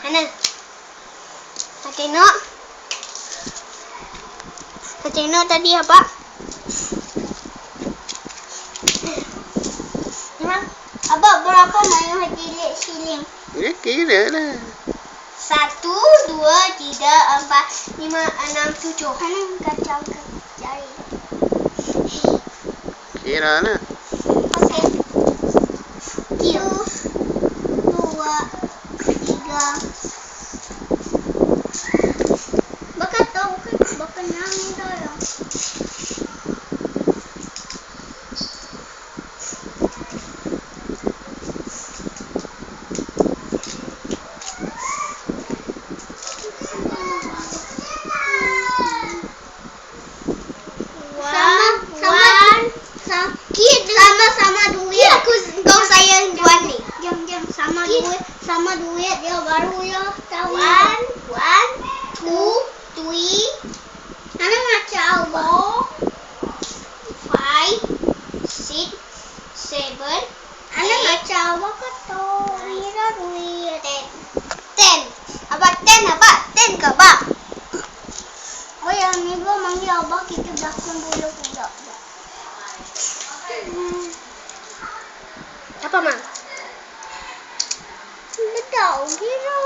Mana? Tak tengok. Tak tengok tadi apa? Memang Abah berapa main haji lek siling? Ya kira lah. Satu, dua, tiga, empat, lima, enam, tujuh. Mana kacau ke jari? Kira lah. Okey. Satu, dua, tiga. Bakal tahu kan? Bakal nangis dah ya. Sama, sama, sakit sama-sama duit. Ya, aku kau sayang Juan ni. Diam, diam. Sama duit, sama duit dia baru ya tahu. One, one, two, three. Mana macam four, five, six, seven. Ana macam apa kata? Mira duit. Ten. Ten. Apa ten apa? Ten ke apa? Oh ya, ni gua manggil abah kita belakang dulu pula. Apa mang? Tidak tahu kira.